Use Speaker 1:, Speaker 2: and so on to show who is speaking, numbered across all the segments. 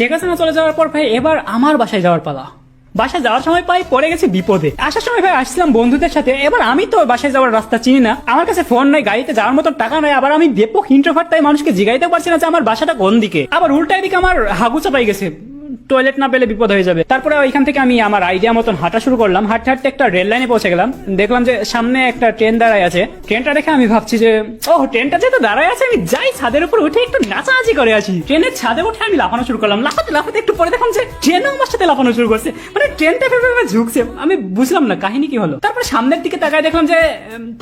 Speaker 1: শেখ হাসিনা চলে যাওয়ার পর ভাই, এবার আমার বাসায় যাওয়ার পালা। বাসায় যাওয়ার সময় পাই পড়ে গেছে বিপদে। আসার সময় ভাই, আসছিলাম বন্ধুদের সাথে। এবার আমি তো বাসায় যাওয়ার রাস্তা চিনি না। আমার কাছে ফোন নাই, গাড়িতে যাওয়ার মতো টাকা নাই। আবার আমি ব্যাপক ইন্ট্রোভার্ট তাই মানুষকে জিগাইতে পারছি না যে আমার বাসাটা কোন দিকে। আবার উল্টায় দিকে আমার হাগুচা পাই গেছে। টয়লেট না পেলে বিপদ হয়ে যাবে। তারপরে ওইখান থেকে আমি আমার আইডিয়া মতন হাঁটা শুরু করলাম। হাঁটতে হাঁটতে একটা রেল লাইনে পৌঁছে গেলাম। দেখলাম যে সামনে একটা ট্রেন দাঁড়ায় আছে। ট্রেনটা দেখে আমি ভাবছি যে ও ট্রেনটা যেহেতু দাঁড়ায় আছে, আমি যাই ছাদের উপর উঠে একটু নাচানাচি করে আছি ট্রেনের ছাদে উঠে আমি লাফানো শুরু করলাম। লাফাতে লাফাতে একটু পরে দেখলাম যে ট্রেনও আমার সাথে লাফানো শুরু করছে। মানে ট্রেনটা ভেবে ঝুঁকছে। আমি বুঝলাম না কাহিনী কি হলো। তারপরে সামনের দিকে তাকায় দেখলাম যে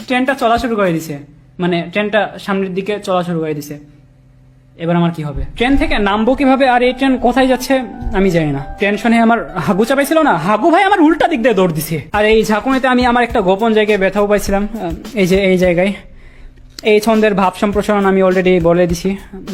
Speaker 1: ট্রেনটা চলা শুরু করে দিছে। মানে ট্রেনটা সামনের দিকে চলা শুরু করে দিছে। এবার আমার কি হবে? ট্রেন থেকে নামবো কীভাবে? আর এই ট্রেন কোথায় যাচ্ছে আমি জানি না। টেনশনে আমার হাগু চাপাইছিল না? হাগু ভাই আমার উল্টা দিক দিয়ে দৌড় দিছে। আর এই ঝাঁকুনিতে আমি আমার একটা গোপন জায়গায় ব্যথাও পাইছিলাম। এই যে, এই জায়গায়। এই ছন্দের ভাব সম্প্রসারণ আমি অলরেডি বলে দিছি,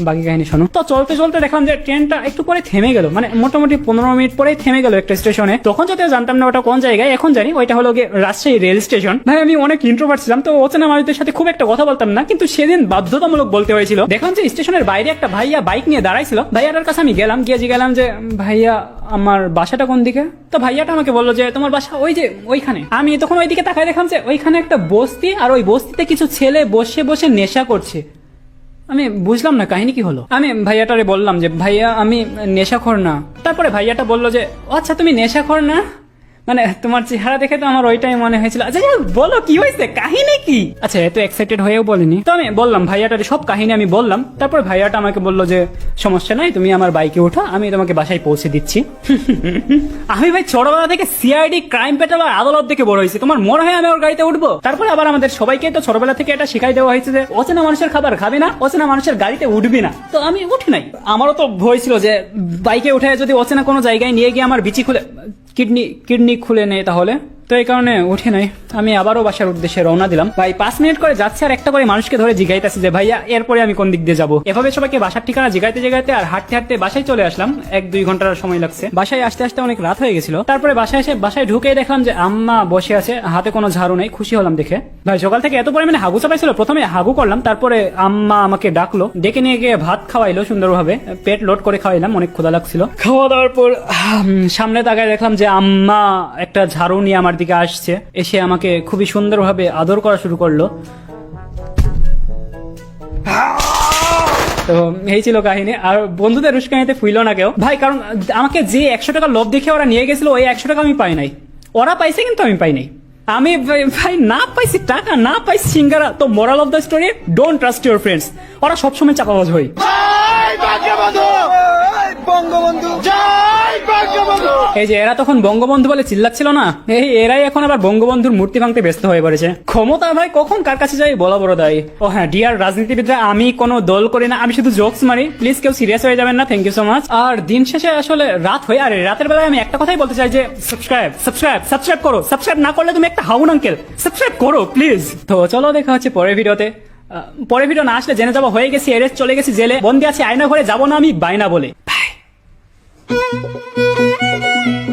Speaker 1: বাকি কাহিনী শোনো। তো চলতে চলতে দেখলাম যে ট্রেনটা একটু পরে থেমে গেল মানে মোটামুটি পনেরো মিনিট পরেই থেমে গেল একটা স্টেশনে তখন যদিও জানতাম না ওটা কোন জায়গায়, এখন জানি ওইটা হলো গিয়ে রাজশাহী রেল স্টেশন ভাই, আমি অনেক ইন্ট্রোভার্ট ছিলাম, তো অচেনা মানুষদের সাথে খুব একটা কথা বলতাম না, কিন্তু সেদিন বাধ্যতামূলক বলতে হয়েছিল। দেখলাম যে স্টেশনের বাইরে একটা ভাইয়া বাইক নিয়ে দাঁড়াইছিল। ভাইয়াটার কাছে আমি গেলাম, গিয়ে গেলাম যে, ভাইয়া, আমার বাসাটা কোন দিকে? তো ভাইয়াটা আমাকে বলল যে, তোমার বাসা ওই যে, ওইখানে। আমি তখন ওইদিকে তাকায় দেখলাম যে, ওইখানে একটা বস্তি, আর ওই বস্তিতে কিছু ছেলে বসে বসে নেশা করছে। আমি বুঝলাম না কাহিনী কি হলো। আমি ভাইয়াটারে বললাম যে, ভাইয়া, আমি নেশাখোর না। তারপরে ভাইয়াটা বলল যে আচ্ছা তুমি নেশাখোর না? মানে তোমার চেহারা দেখে তো আমার ওইটাই মনে হয়েছিল। আচ্ছা বলো, কি হয়েছে? কাহিনী কি? আচ্ছা এত এক্সাইটেড হয়েও বলিনি। তো আমি বললাম, ভাইয়াটারে সব কাহিনী আমি বললাম। তারপর ভাইয়াটা আমাকে বলল যে, সমস্যা নাই, তুমি আমার বাইকে ওঠো আমি তোমাকে বাসায় পৌঁছে দিচ্ছি। আমি ভাই ছোটবেলা থেকে সিআইডি ক্রাইম পেট্রোল আর আদালত থেকে বড় হয়েছি। তোমার মনে হয় আমি ওর গাড়িতে উঠবো? তারপরে আবার আমাদের সবাইকে তো ছোটবেলা থেকে এটা শিখাই দেওয়া হয়েছে যে, অচেনা মানুষের খাবার খাবি না, অচেনা মানুষের গাড়িতে উঠবি না। তো আমি উঠি নাই। আমারও তো ভয় ছিল যে, বাইকে উঠে যদি অচেনা কোনো জায়গায় নিয়ে গিয়ে আমার বিচি খুলে, কিডনি কিডনি খুলে নেই তাহলে? তো এই কারণে উঠে নাই। আমি আবারও বাসার উদ্দেশ্যে রওনা দিলাম। ভাই, পাঁচ মিনিট করে যাচ্ছে আর একটা করে মানুষকে ধরে জিগাইতেছি যে, ভাইয়া, এরপরে আমি কোন দিক দিয়ে যাব? এভাবে সবাইকে বাসার ঠিকানা জিগাইতে জিগাইতে আর হাঁটতে হাঁটতে বাসায় চলে আসলাম। এক দুই ঘণ্টার সময় লাগছে। বাসায় আসতে আসতে অনেক রাত হয়ে গেছিল। তারপরে বাসায় এসে বাসায় ঢুকে দেখলাম যে, আম্মা বসে আছে, হাতে কোনো ঝাড়ু নেই। খুশি হলাম দেখে। ভাই, সকাল থেকে এত পরিমাণে হাগু চাপাইছিল। প্রথমে হাগু করলাম, তারপরে আম্মা আমাকে ডাকলো। ডেকে নিয়ে গিয়ে ভাত খাওয়াইলো সুন্দরভাবে। পেট লোড করে খাওয়াইলাম, অনেক ক্ষুধা লাগছিল। খাওয়া দাওয়ার পর সামনে তাকায় দেখলাম যে, আম্মা একটা ঝাড়ু নিয়ে আমার দিকে আসছে। এসে আমাকে খুবই সুন্দরভাবে আদর করা শুরু করল। তো এই ছিল কাহিনী। আর বন্ধুদের উস্কানিতে ফুইল না কেউ। ভাই, কারণ আমাকে যে একশো টাকা লোভ দেখে ওরা নিয়ে গেছিল, ওই একশো টাকা আমি পাই নাই। ওরা পাইছে কিন্তু আমি পাই নাই। আমি ভাই- না পাইছি টাকা, না পাইছি সিঙ্গারা। তো moral of the story don't trust your friends ওরা সবসময় চাপাবাজ
Speaker 2: জয় বঙ্গবন্ধু!
Speaker 1: এই যে, এরা তখন বঙ্গবন্ধু বলে চিল্লাচ্ছিল না? এই, এরাই এখন আবার বঙ্গবন্ধুর মূর্তি ভাঙতে ব্যস্ত হয়ে পড়েছে। ক্ষমতা ভাই, কখন কার কাছে যাই বলা বড় দায়ী। ও হ্যাঁ ডিয়ার রাজনীতিবিদরা, আমি কোনো দল করি না, আমি শুধু জোকস মারি। প্লিজ কেউ সিরিয়াস হয়ে যাবেন না থ্যাংক ইউ সো মাচ আর দিন শেষে আসলে রাত হয়ে, আরে, রাতের বেলায় আমি একটা কথাই বলতে চাই যে সাবস্ক্রাইব সাবস্ক্রাইব সাবস্ক্রাইব করো। সাবস্ক্রাইব না করলে তুমি একটা হাউন আঙ্কেল সাবস্ক্রাইব করো প্লিজ তো চলো, দেখা হচ্ছে পরের ভিডিওতে। পরের ভিডিও না আসলে জেনে যাব, হয়ে গেছি এরেস্ট চলে গেছি, জেলে। বন্দি আছি, আয়না ঘরে, যাব না আমি বাইনা বলে। Música